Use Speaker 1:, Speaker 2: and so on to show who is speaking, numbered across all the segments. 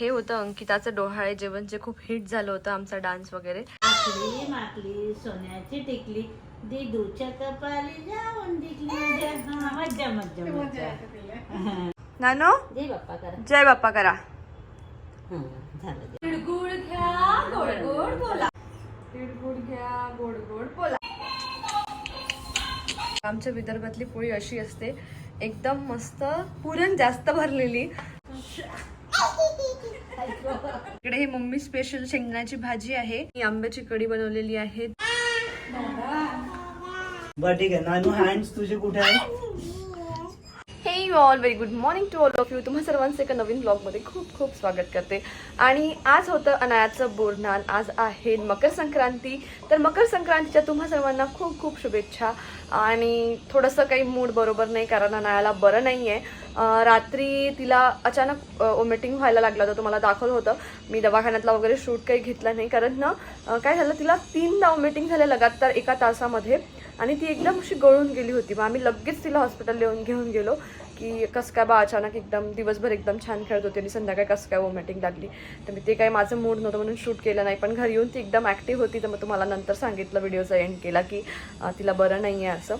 Speaker 1: हे होतं अंकिताचं डोहाळे जेवण जे खूप हिट झालं होतं आमचा डान्स वगैरे.
Speaker 2: माकली सोन्याची टिकली दिदूच्या कपाली जाऊन दिकली मजा हा, मज्जा मज्जा. मज्जा
Speaker 1: नानो?
Speaker 2: दे बाप्पा करा.
Speaker 1: जय बाप्पा करा. तिळगुळ घ्या गोड गोड बोला. तिळगुळ घ्या गोड गोड बोला. आमच्या विदर्भातली पोळी अशी असते एकदम मस्त पुरण जास्त भरलेली. इकडे ही मम्मी स्पेशल शेंगण्याची भाजी आहे. ही आंब्याची कढी बनवलेली आहे.
Speaker 3: बर ठीक आहे. नानू हँड्स तुझे कुठे आहे
Speaker 1: हे you all very good morning to all of you तुम्हा सर्वांचं एका नवीन ब्लॉगमध्ये खूप खूप स्वागत करते. आणि आज होतं अनायाचं बोरनान आज आहे मकर संक्रांती. तर मकर संक्रांतीच्या तुम्हा सर्वांना खूप खूप शुभेच्छा. आणि थोडंसं काही मूड बरोबर नाही कारण अनायाला बरं नाही आहे रात्री तिला अचानक ओमिटिंग व्हायला लागलं होतं. तुम्हाला दाखवलं होतं. मी दवाखान्यातला वगैरे शूट काही घेतला नाही. कारण ना काय झालं तिला तीनदा ओमिटिंग झाले लगातार एका तासामध्ये. आणि ती एकदम अशी गळून गेली होती. मग आम्ही लगेच तिला हॉस्पिटल येऊन घेऊन गेलो की कसं काय बा अचानक एकदम दिवसभर एकदम छान खेळत होती आणि संध्याकाळी कसं काय वॉमिटिंग लागली. तर मी ते काही माझं मूड नव्हतं म्हणून शूट केलं नाही. पण घरी येऊन ती एकदम ॲक्टिव्ह होती. तर मग तुम्हाला नंतर सांगितलं व्हिडिओचा एंड केला की तिला बरं नाही आहे असं.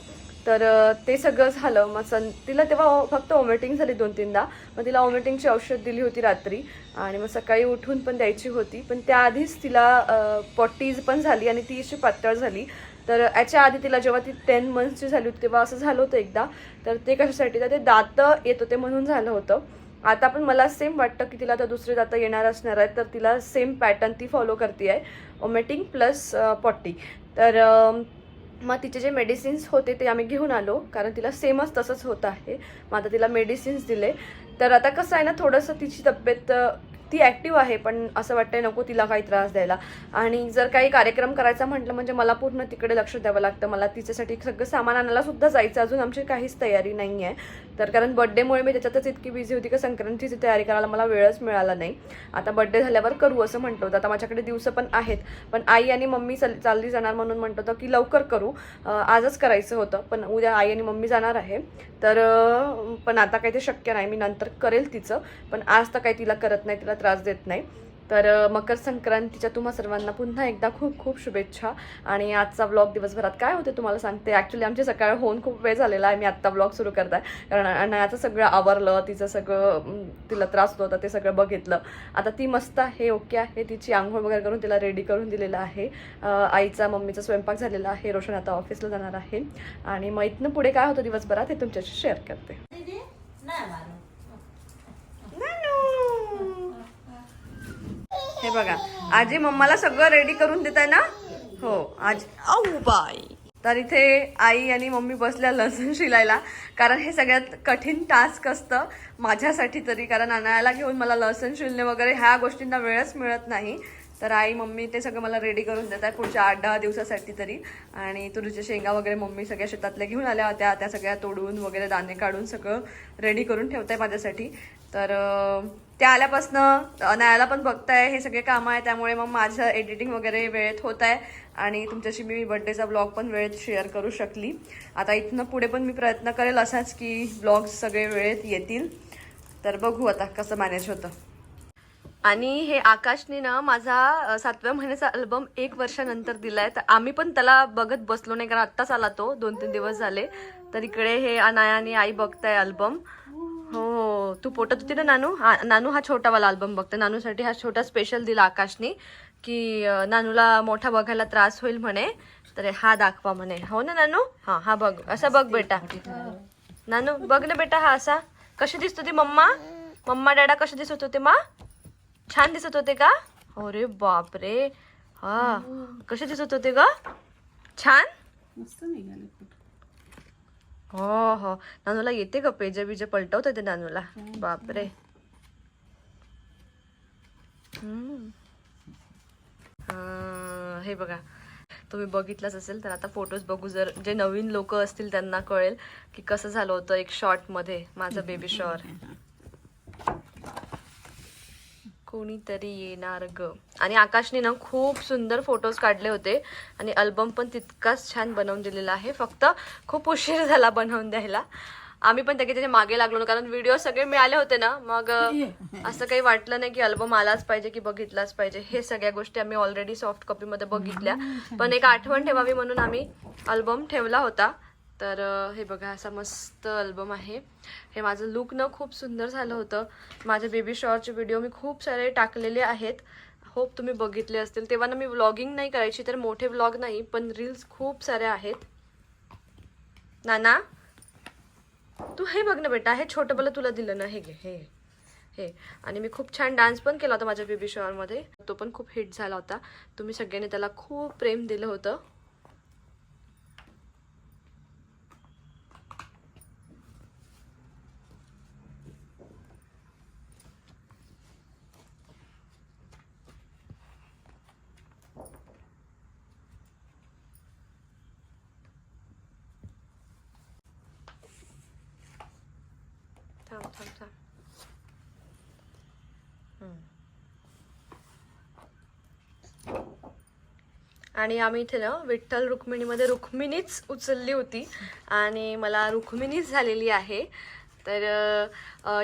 Speaker 1: तर ते सगळं झालं. मग सं तिला तेव्हा फक्त वॉमिटिंग झाली दोन तीनदा. मग तिला वॉमिटिंगची औषध दिली होती रात्री. आणि मग सकाळी उठून पण द्यायची होती. पण त्याआधीच तिला पॉटीज पण झाली आणि ती अशी पातळ झाली. तर याच्या आधी तिला जेव्हा ती टेन मंथ्सची झाली होती तेव्हा असं झालं होतं एकदा. तर ते कशासाठी तर ते दात येत होते म्हणून झालं होतं. आता पण मला सेम वाटतं की तिला आता दुसरे दात येणार असणार आहेत तर तिला सेम पॅटर्न ती फॉलो करते आहे ओमेटिंग प्लस पॉटी तर मग तिचे जे मेडिसिन्स होते ते आम्ही घेऊन आलो कारण तिला सेमच तसंच होत आहे. मग आता तिला मेडिसिन्स दिले. तर आता कसं आहे ना थोडंसं तिची तब्येत ती ॲक्टिव्ह आहे पण असं वाटतंय नको तिला काही त्रास द्यायला. आणि जर काही कार्यक्रम करायचा म्हटलं म्हणजे मला पूर्ण तिकडे लक्ष द्यावं लागतं. मला तिच्यासाठी सगळं सामान आणायला सुद्धा जायचं. अजून आमची काहीच तयारी नाही आहे तर कारण बड्डेमुळे मी त्याच्यातच इतकी बिझी होती की संक्रांतीची तयारी करायला मला वेळच मिळाला नाही. आता बड्डे झाल्यावर करू असं म्हटलं होतं. आता माझ्याकडे दिवस पण आहेत. पण आई आणि मम्मी चल चालली जाणार म्हणून म्हणत होतं की लवकर करू. आजच करायचं होतं पण उद्या आई आणि मम्मी जाणार आहे. तर पण आता काही ते शक्य नाही. मी नंतर करेल तिचं. पण आज तर काही तिला करत नाही. तिला त्रास देत नाही. तर मकर संक्रांतीच्या तुम्हा सर्वांना पुन्हा एकदा खूप खूप शुभेच्छा. आणि आजचा ब्लॉग दिवसभरात काय होते तुम्हाला सांगते. ॲक्च्युली आमची सकाळ होऊन खूप वेळ झालेला आहे. मी आत्ता ब्लॉग सुरू करत आहे कारण अनायाचं सगळं आवरलं तिचं सगळं तिला त्रास होतो. होता ते सगळं बघितलं. आता ती मस्त आहे ओके आहे. तिची आंघोळ वगैरे करून तिला रेडी करून दिलेलं आहे. आईचा मम्मीचा स्वयंपाक झालेला आहे. रोशन आता ऑफिसला जाणार आहे. आणि मग इथनं पुढे काय होतं दिवसभरात हे तुमच्याशी शेअर करते
Speaker 2: दीदी, नाही मारू
Speaker 1: हे बघा. आजी मम्माला सगळं रेडी करून देत आहे ना? हो आज औ बाई. तर इथे आई आणि मम्मी बसल्या लसूण शिलायला. कारण हे सगळ्यात कठीण टास्क असतं माझ्यासाठी तरी. कारण अनायाला घेऊन मला लसूण शिलणे वगैरे ह्या गोष्टींना वेळच मिळत नाही. तर आई मम्मी ते सगळं मला रेडी करून देत आहे पुढच्या आठ दहा दिवसासाठी तरी. आणि तुरीच्या शेंगा वगैरे मम्मी सगळ्या शेतातल्या घेऊन आल्या होत्या. त्या सगळ्या तोडून वगैरे दाणे काढून सगळं रेडी करून ठेवत आहे माझ्यासाठी. तर त्या आल्यापासनं नायाला पण बघताय हे सगळे कामं आहे त्यामुळे मग माझं एडिटिंग वगैरे वेळेत होत आहे आणि तुमच्याशी मी बड्डेचा ब्लॉग पण वेळेत शेअर करू शकली. आता इथनं पुढे पण मी प्रयत्न करेल असाच की ब्लॉग्स सगळे वेळेत येतील. तर बघू आता कसं मॅनेज होतं. आणि हे आकाशने ना माझा सातव्या महिन्याचा अल्बम एक वर्षानंतर दिलाय. तर आम्ही पण त्याला बघत बसलो नाही कारण आत्ताच आला तो दोन तीन दिवस झाले. तर इकडे हे अनाया आणि आई बघताय अल्बम हो हो. तू पोटत होती ना नानू? हा नानू हा छोटावाला अल्बम बघते. नानूसाठी हा छोटा स्पेशल दिला आकाशने की नानूला मोठा बघायला त्रास होईल म्हणे. तर हा दाखवा म्हणे. हो ना नानू? हा हा बघ. असा बघ बेटा. नानू बघ ना बेटा हा असा. कशी दिसत होती मम्मा? मम्मा डॅडा कसे दिसत होते मा? छान दिसत होते का? अरे बापरे. हा कसे दिसत होते ग? छान? हो हो. नानूला येते का पेजे बिजे पलटवत येते नानूला. बापरे. हे बघा. तुम्ही बघितलंच असेल तर आता फोटोज बघू जर जे नवीन लोक असतील त्यांना कळेल की कसं झालं होतं एक शॉर्टमध्ये माझं बेबी शॉर कोणीतरी येणार ग. आणि आकाशने ना खूप सुंदर फोटोज काढले होते. आणि अल्बम पण तितकाच छान बनवून दिलेला आहे. फक्त खूप उशीर झाला बनवून द्यायला. आम्ही पण त्याच्या त्याच्यामागे लागलो ना कारण व्हिडिओ सगळे मिळाले होते ना. मग असं काही वाटलं नाही की अल्बम आलाच पाहिजे की बघितलाच पाहिजे. हे सगळ्या गोष्टी आम्ही ऑलरेडी सॉफ्ट कॉपीमध्ये बघितल्या. पण एक आठवण ठेवावी म्हणून आम्ही अल्बम ठेवला होता. तर हे बघा असा मस्त अल्बम आहे. हे माझं लुक न खूप सुंदर झालं होतं. माझ्या बेबी शॉवरचे व्हिडिओ मी खूप सारे टाकलेले आहेत. होप तुम्ही बघितले असतील. तेव्हा ना मी व्लॉगिंग नाही करायची तर मोठे व्लॉग नाही पण रील्स खूप सारे आहेत. नाना? तू हे बघ ना बेटा हे छोटं बलं तुला दिलं ना हे घे हे हे. आणि मी खूप छान डान्स पण केला होता माझ्या बेबी शॉवरमध्ये तो पण खूप हिट झाला होता. तुम्ही सगळ्यांनी त्याला खूप प्रेम दिलं होतं. थांब थांब आणि आम्ही इथे ना विठ्ठल रुक्मिणीमध्ये रुक्मिणीच उचलली होती. आणि मला रुक्मिणीच झालेली आहे. तर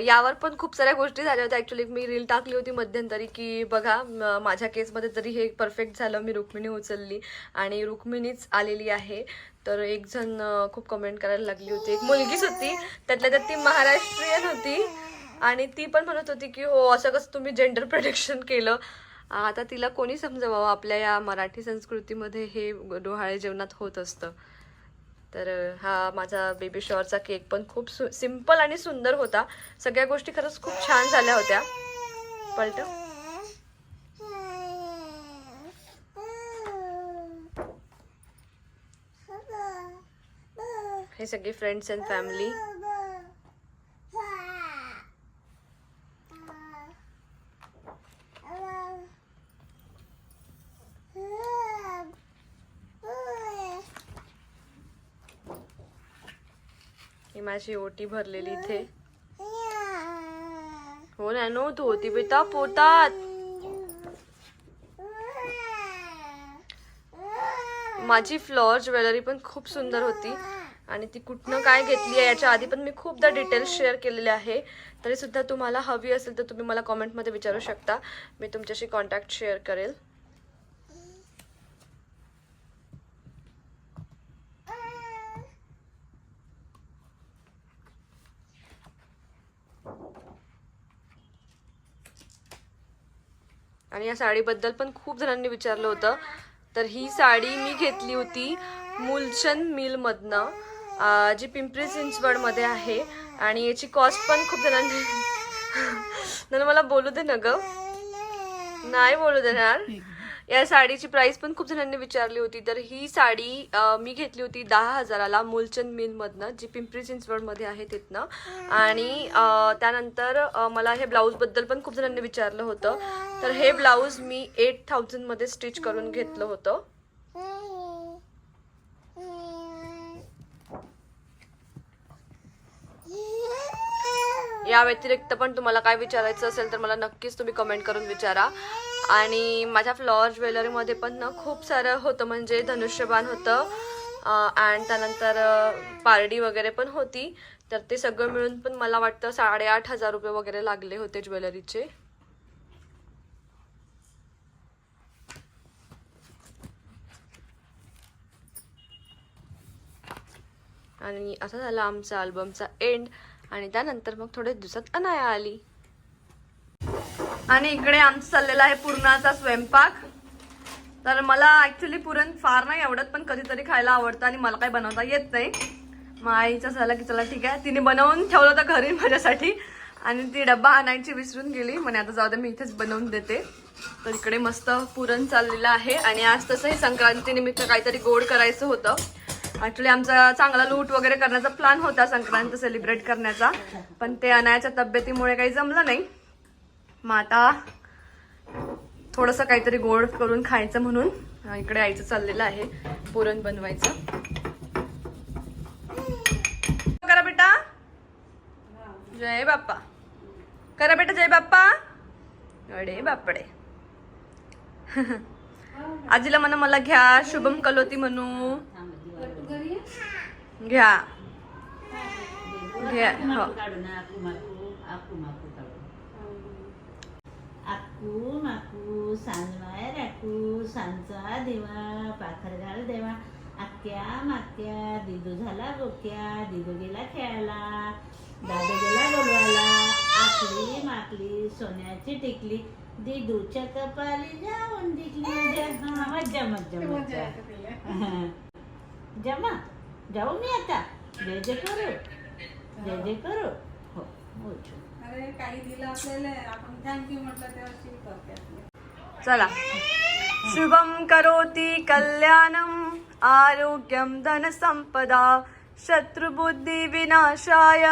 Speaker 1: यावर पण खूप साऱ्या गोष्टी झाल्या होत्या. ॲक्च्युली मी रील टाकली होती मध्यंतरी की बघा माझ्या केसमध्ये तरी हे परफेक्ट झालं. मी रुक्मिणी उचलली आणि रुक्मिणीच आलेली आहे. तर एक जण खूप कमेंट करायला लागली होती. एक मुलगीच होती. त्यातल्या त्यात ती महाराष्ट्रीयन होती. आणि ती पण म्हणत होती की हो असं कसं तुम्ही जेंडर प्रोटेक्शन केलं? आता तिला कोणी समजवावं? आपल्या या मराठी संस्कृतीमध्ये हे डोहाळे जेवणात होत असतं. तर हा माझा बेबी शॉरचा केक पण खूप सु सिंपल आणि सुंदर होता. सगळ्या गोष्टी खरंच खूप छान झाल्या होत्या. पलट हे सगळे फ्रेंड्स अँड फॅमिली माझी ओटी भरलेली इथे. हो ना नो तू होती बेटा पोतात माझी फ्लॉर ज्वेलरी पण खूप सुंदर होती. आणि ती कुठनं काय घेतली आहे याच्या आधी पण मी खूपदा डिटेल्स शेअर केलेले आहे. तरी सुद्धा तुम्हाला हवी असेल तर तुम्ही मला कॉमेंटमध्ये विचारू शकता. मी तुमच्याशी कॉन्टॅक्ट शेअर करेल. आणि या साडीबद्दल पण खूप जणांनी विचारलं होतं. तर ही साडी मी घेतली होती मुलचंद मिलमधनं जी पिंपरी चिंचवडमध्ये आहे. आणि याची कॉस्ट पण खूप जणांनी नाही मला बोलू दे ना ग. नाही बोलू देणार. या साडीची प्राइस पण खूप जणांनी विचारली होती. तर ही साडी मी घेतली होती दहा हजाराला मूलचंद मिलमधनं जी पिंपरी चिंचवडमध्ये आहे तिथनं. आणि त्यानंतर मला हे ब्लाऊजबद्दल पण खूप जणांनी विचारलं होतं. तर हे ब्लाऊज मी एट थाउजंडमध्ये स्टिच करून घेतलं होतं. या व्यतिरिक्त पण तुम्हाला काय विचारायचं असेल तर मला नक्कीच तुम्ही कमेंट करून विचारा. आणि माझ्या फ्लॉवर ज्वेलरीमध्ये पण ना खूप सारं होतं म्हणजे धनुष्यबाण होतं अँड त्यानंतर पारडी वगैरे पण होती. तर ते सगळं मिळून पण मला वाटतं साडेआठ हजार रुपये वगैरे लागले होते ज्वेलरीचे. आणि असा झाला आमचा अल्बमचा एंड आणि त्यानंतर मग थोड्या दिवसात अनाया आली. आणि इकडे आमचं चाललेला आहे पुरणाचा स्वयंपाक. तर मला ऍक्च्युली पुरण फार नाही आवडत पण कधीतरी खायला आवडतं आणि मला काही बनवता येत नाही. मग आईचं झालं की चला ठीक आहे. तिने बनवून ठेवलं होतं घरी माझ्यासाठी. आणि ती डब्बा आणायची विसरून गेली. म्हणे आता जाऊ दे मी इथेच बनवून देते. तर इकडे मस्त पुरण चाललेलं आहे. आणि आज तसंही संक्रांतीनिमित्त काहीतरी गोड करायचं होतं. ऍक्च्युली आमचा चांगला लूट वगैरे करण्याचा प्लॅन होता संक्रांत सेलिब्रेट करण्याचा. पण ते अनायाच्या तब्येतीमुळे काही जमलं नाही. मग आता थोडंसं काहीतरी गोड करून खायचं म्हणून इकडे आईचं चाललेलं आहे पुरण बनवायचं. करा बेटा. जय बाप्पा. करा बेटा जय बाप्पा. अडे बापडे. आजीला म्हणा मला घ्या शुभम कलोती म्हणू. घ्या. हो.
Speaker 2: काढू ना आकू माकू आकू माकू काढू. आकू माकू सांजवाय राखू सांचा देवा पाखर घाल देवा. आक्या माक्या दिदू झाला बोक्या दिदू गेला खेळायला. दादू गेला बोलवायला. आकली माकली सोन्याची टिकली दिदूच्या कपाली जाऊन मज्जा मज्जा मज्जा जमा. जाऊ मी आता. जय जय करू. जय जय करू. हो
Speaker 4: अरे काही दिलं आपल्याला आपण थँक्यू म्हटलं तेव्हा करते.
Speaker 1: चला. शुभम करोति कल्याणम आरोग्यम धन संपदा शत्रुबुद्धी विनाशाय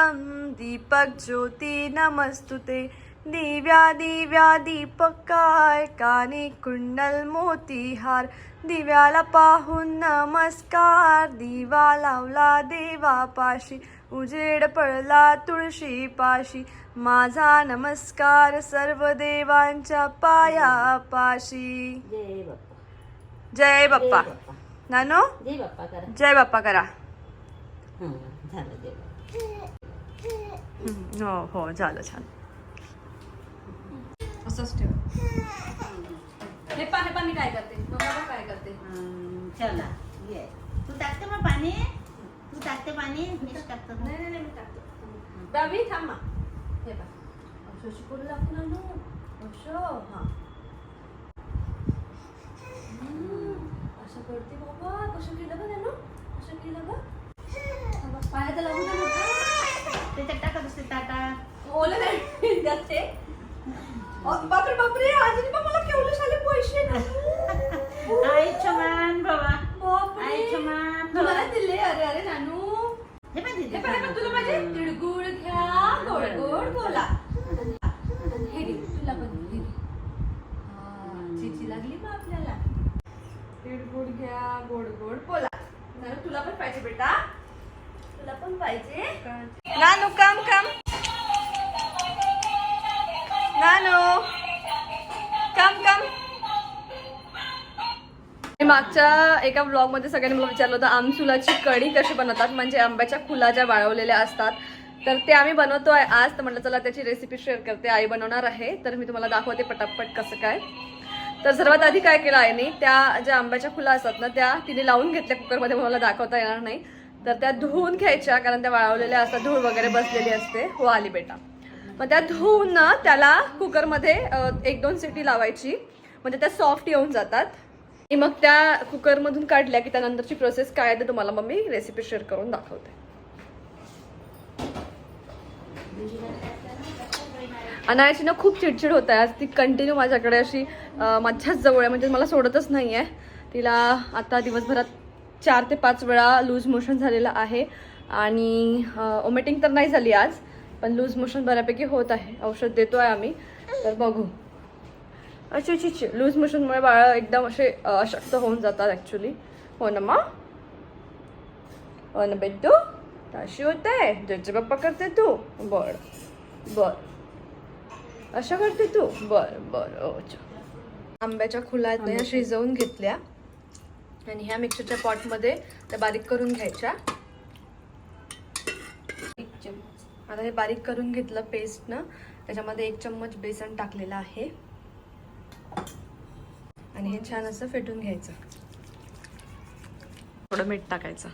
Speaker 1: दीपक ज्योती नमस्तुते दिव्या दिव्या दीपकाय काने कुंडल मोतीहार. दिव्याला पाहून नमस्कार दिवा लावला देवापाशी उजेड पडला तुळशी पाशी. माझा नमस्कार सर्व देवांच्या पायापाशी
Speaker 2: जय बाप्पा.
Speaker 1: नानो?
Speaker 2: जय बाप्पा करा. हा
Speaker 1: हो हो झालं छान असंच ठेव. हे पा हे पा मी काय करते? बघा बघा काय करते.
Speaker 2: हम्म, चला ये. तू टाकते मग पाणी? तू टाकते पाणी? मीच टाकतो
Speaker 1: नाही नाही नाही, मी टाकते. बाबी थांब. ना हे पा असं अशी करू लागते ना? नू. असं हा. हम्म, असं करते बाबा. कसं केलं का त्यानं? असं केलं का थांबा, पायात लागू दे ना.
Speaker 2: त्याच्यात टाकत असते टाटा
Speaker 1: ओलं नाही जाते अ, बापरे बापरे आजी मला केवढे झाले पैसे ना
Speaker 2: आई छमान बाबा. आई छमान
Speaker 1: मला दिले अरे अरे नानू.
Speaker 2: हे पण
Speaker 1: हे पण तुला माझे तिळगुळ घ्या गोड गोड बोला. हे तुला पण हा, चिची लागली मग आपल्याला. तिळगुळ घ्या गोड गोड बोला. नानू तुला पण पाहिजे बेटा. तुला पण पाहिजे. नानू कम कम नानू कम कम मी मागच्या एका ब्लॉगमध्ये सगळ्यांनी मला विचारलं होतं आमसुलाची कढी कशी बनवतात? म्हणजे आंब्याच्या खुला ज्या वाळवलेल्या असतात. तर ते आम्ही बनवतो आहे आज. तर म्हटलं चला त्याची रेसिपी शेअर करते. आई बनवणार आहे. तर मी तुम्हाला दाखवते पटापट कसं काय. तर सर्वात आधी काय केलं आईने त्या ज्या आंब्याच्या खुला असतात ना त्या तिने लावून घेतल्या. कुकरमध्ये मला दाखवता येणार नाही. तर त्या धुवून घ्यायच्या कारण त्या वाळवलेल्या असतात. धूळ वगैरे बसलेली असते. हो आली बेटा. मग त्या धुवून ना त्याला कुकरमध्ये एक दोन सिटी लावायची. म्हणजे त्या सॉफ्ट येऊन जातात. आणि मग त्या कुकरमधून काढल्या की त्यानंतरची प्रोसेस काय आहे ते तुम्हाला मग मी रेसिपी शेअर करून दाखवते. अनायाची ना खूप चिडचिड होत आहे. आज ती कंटिन्यू माझ्याकडे अशी माझ्याच जवळ आहे. म्हणजे मला सोडतच नाही आहे तिला आता दिवसभरात चार ते पाच वेळा लूज मोशन झालेलं आहे. आणि ओमेटिंग तर नाही झाली आज. पण लूज मोशन बऱ्यापैकी होत आहे. औषध देतो आहे आम्ही. तर बघू. अच्छा अच्छा अच्छा. लूज मोशनमुळे बाळ एकदम असे अशक्त होऊन जातात ॲक्च्युली हो ना मा? हो ना बेटू अशी होत. आहे जज्जे बाप्पा करते तू. बर. बर. असं करते तू? बर बर. अच्छा. आंब्याच्या खुला ह्या शिजवून घेतल्या. आणि ह्या मिक्सरच्या पॉटमध्ये त्या बारीक करून घ्यायच्या एक चम्मच आता हे बारीक करून घेतलं पेस्ट ना. त्याच्यामध्ये एक चम्मच बेसन टाकलेलं आहे. आणि हे छान असं फेटून घ्यायचं. थोडं मीठ टाकायचं.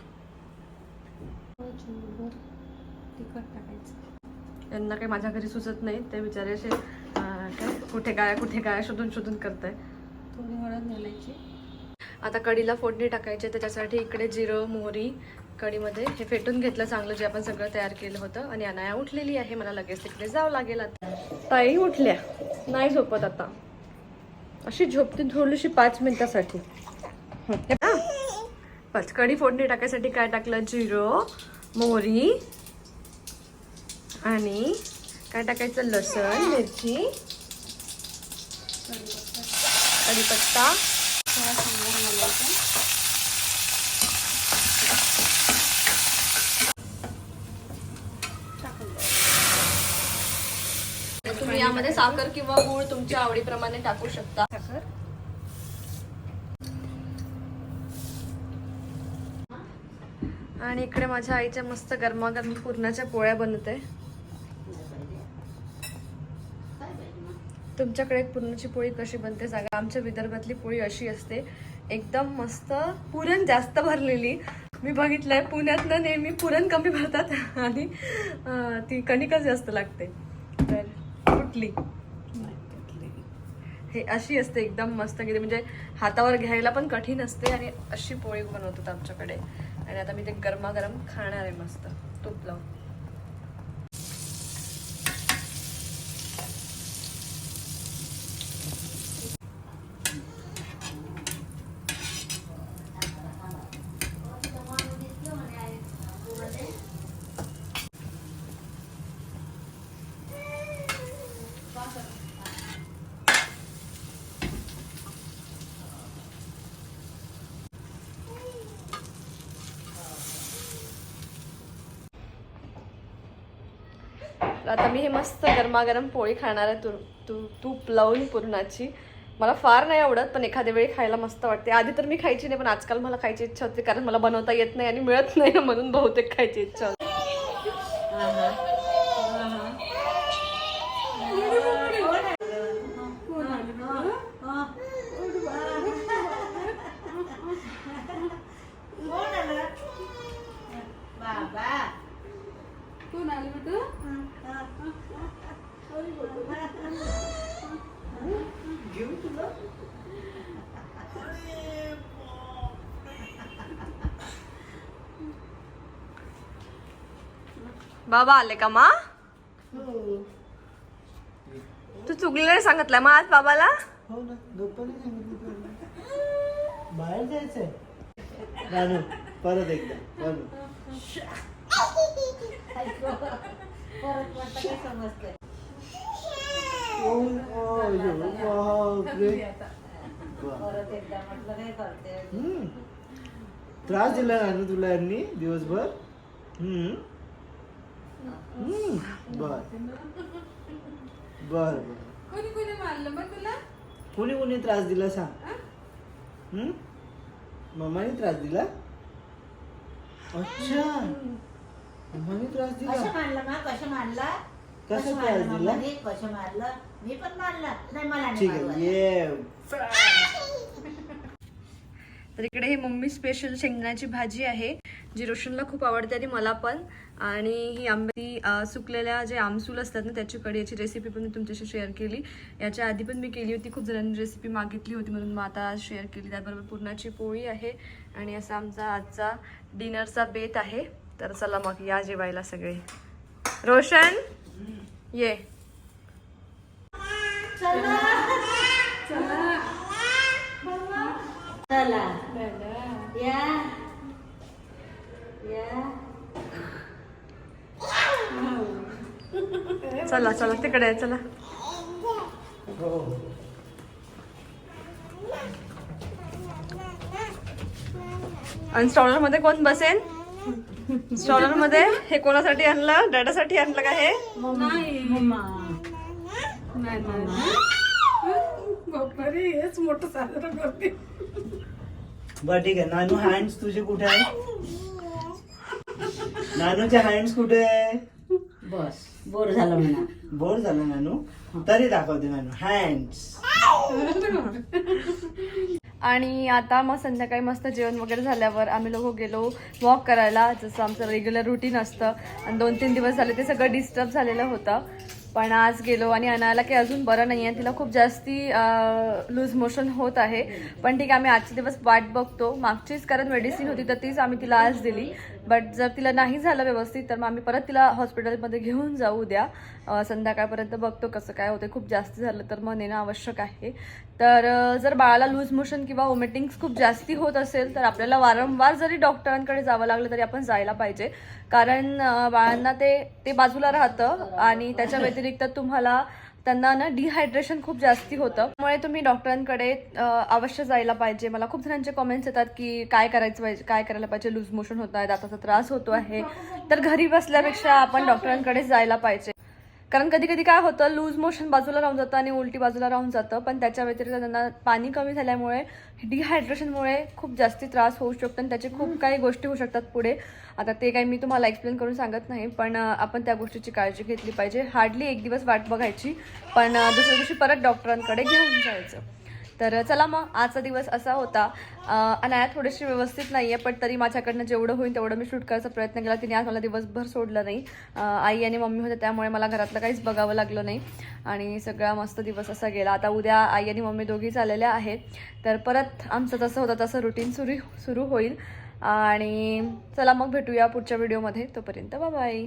Speaker 4: तिखट टाकायचं.
Speaker 1: यांना काही माझ्या घरी सुचत नाही. ते बिचारे असे काय कुठे काय कुठे काय शोधून शोधून करताय.
Speaker 4: थोडी हळद घालायची.
Speaker 1: आता कढीला फोडणी टाकायची आहे, त्याच्यासाठी इकडे जिरं मोहरी कढीमध्ये हे फेटून घेतलं चांगलं जे आपण सगळं तयार केलं होतं आणि अनाया उठलेली आहे. मला लगेच तिकडे जावं लागेल आता. ताई उठल्या. नाही झोपत आता. अशी झोपते थोडीशी पाच मिनिटासाठी. बस कढी फोडणी टाकायसाठी काय टाकलं? जिरो मोहरी आणि काय टाकायचं? लसण मिरची कढीपत्ता
Speaker 4: थोडा सांबार घालायचा
Speaker 1: तुम्ही यामध्ये साखर किंवा गूळ तुमच्या आवडीप्रमाणे टाकू शकता.
Speaker 4: साखर.
Speaker 1: आणि इकडे माझ्या आईच्या मस्त गरमागरम पुरणाच्या पोळ्या बनत आहे तुमच्याकडे पुरणाची पोळी कशी बनते सांगा. आमच्या विदर्भातली पोळी अशी असते. एकदम मस्त पुरण जास्त भरलेली. मी बघितलंय पुण्यातनं नेहमी पुरण कमी भरतात आणि ती कणिकच जास्त लागते. तर कुठली हे अशी असते एकदम मस्त किती म्हणजे हातावर घ्यायला पण कठीण असते आणि अशी पोळी बनवतात आमच्याकडे. आणि आता मी ते गरमागरम खाणार आहे मस्त तूप लावून आता मी हे मस्त गरमागरम पोळी खाणार आहे तू तू तूप लावून पुरणाची. मला फार नाही आवडत पण एखाद्या वेळी खायला मस्त वाटते. आधी तर मी खायची नाही पण आजकाल मला खायची इच्छा होते कारण मला बनवता येत नाही आणि मिळत नाही म्हणून बहुतेक खायची इच्छा होते
Speaker 2: बाबा
Speaker 4: कोण आली बेटू
Speaker 1: बाबा आले का मा? तू चुकलेलं सांगितलं मग आज बाबाला?
Speaker 3: हो ना सांगितलं बाहेर जायचंय. परत एकदा त्रास दिला ना तुला यांनी दिवसभर? हम्म. हम्म. बर. बर बर.
Speaker 4: कोणी कोणी मारलं मग तुला?
Speaker 3: कोणी कोणी त्रास दिला सांग. हम्म? मम्माने त्रास दिला? अच्छा. मम्माने त्रास
Speaker 2: कसं
Speaker 3: दिला
Speaker 2: मारलं कसं मारला
Speaker 3: कसं
Speaker 2: मारलं
Speaker 3: त्रास दिला?
Speaker 2: मम्माने? कसं मारलं मी पण मारला नाही मला नाही
Speaker 3: ठीक
Speaker 2: मारू
Speaker 3: आहे.
Speaker 2: आता.
Speaker 3: ये.
Speaker 1: तर इकडे ही मम्मी स्पेशल शेंगदाण्याची भाजी आहे जी रोशनला खूप आवडते आणि मला पण. आणि ही आंबे सुकलेल्या जे आमसूल असतात ना त्याची कढी याची रेसिपी पण मी तुमच्याशी शेअर केली. याच्या आधी पण मी केली होती खूप जणांनी रेसिपी मागितली होती म्हणून मग आता आज शेअर केली. त्याबरोबर पुरणाची पोळी आहे आणि असा आमचा आजचा डिनरचा बेत आहे. तर चला मग या जेवायला सगळे. रोशन? ये.
Speaker 2: चला. या या.
Speaker 1: चला चला तिकडे आहे, चला. आणि स्टॉलरमध्ये कोण बसेन स्टॉलरमध्ये हे कोणासाठी आणलं? डॅडासाठी आणलं का हे?
Speaker 4: नाही
Speaker 2: मम्मा
Speaker 4: नाही नाही बापरे हेच मोठं साजरा करते
Speaker 3: बर ठीक आहे. नानू हँड्स तुझे कुठे आहे नानूचे हँड्स कुठे आहे
Speaker 2: बस. बोर झालं म्हणा.
Speaker 3: बोर झालं नानू. तरी दाखवते नानू. हँड्स
Speaker 1: आणि आता मग संध्याकाळी मस्त जेवण वगैरे झाल्यावर आम्ही लोक गेलो वॉक करायला. जसं आमचं रेग्युलर रुटीन असतं. आणि दोन तीन दिवस झाले ते सगळं डिस्टर्ब झालेलं होतं. पण आज गेलो आणि अनायला काही अजून बरं नाही आहे तिला खूप जास्ती लूज मोशन होत आहे. पण ठीक आहे आम्ही आजचे दिवस वाट बघतो. मागचीच कारण मेडिसिन होती तर तीच आम्ही तिला आज दिली. बट जर तिला नाही झालं व्यवस्थित तर मग आम्ही परत तिला हॉस्पिटलमध्ये घेऊन जाऊ उद्या. संध्याकाळपर्यंत बघतो कसं काय होतं खूप जास्त झालं तर मग नेणं आवश्यक आहे. तर जर बाळाला लूज मोशन किंवा वॉमिटिंग्स खूप जास्ती होत असेल तर आपल्याला वारंवार जरी डॉक्टरांकडे जावं लागलं तरी आपण जायला पाहिजे. कारण बाळांना ते ते बाजूला राहतं आणि त्याच्या व्यतिरिक्त तुम्हाला त्यांना ना डिहायड्रेशन खूप जास्ती होतं. त्यामुळे तुम्ही डॉक्टरांकडे अवश्य जायला पाहिजे. मला खूप जणांचे कमेंट्स येतात की काय करायचं पाहिजे काय करायला पाहिजे? लूज मोशन होत आहे दाताचा त्रास होतो आहे. तर घरी बसल्यापेक्षा आपण डॉक्टरांकडे जायला पाहिजे. कारण कधी कधी काय होतं लूज मोशन बाजूला राहून जातं आणि उलटी बाजूला राहून जातं. पण त्याच्या व्यतिरिक्त त्यांना पाणी कमी झाल्यामुळे डिहायड्रेशनमुळे खूप जास्ती त्रास होऊ शकतो आणि त्याचे खूप काही गोष्टी होऊ शकतात पुढे. आता ते काही मी तुम्हाला एक्सप्लेन करून सांगत नाही पण आपण त्या गोष्टीची काळजी घेतली पाहिजे. हार्डली एक दिवस वाट बघायची पण दुसऱ्या दिवशी परत डॉक्टरांकडे घेऊन जायचं. तर चला मग आजचा दिवस असा होता. अनाया थोडीशी व्यवस्थित नाही आहे पण तरी माझ्याकडनं जेवढं होईल तेवढं मी शूट करायचा प्रयत्न केला. तिने आज मला दिवसभर सोडलं नाही. आई आणि मम्मी होत्या त्यामुळे मला घरातलं काहीच बघावं लागलं नाही. आणि सगळा मस्त दिवस असा गेला. आता उद्या आई आणि मम्मी दोघी चाललेल्या आहेत. तर परत आमचं जसं होतं तसं रुटीन सुरू सुरू होईल. आणि चला मग भेटूया पुढच्या व्हिडिओमध्ये तोपर्यंत बाय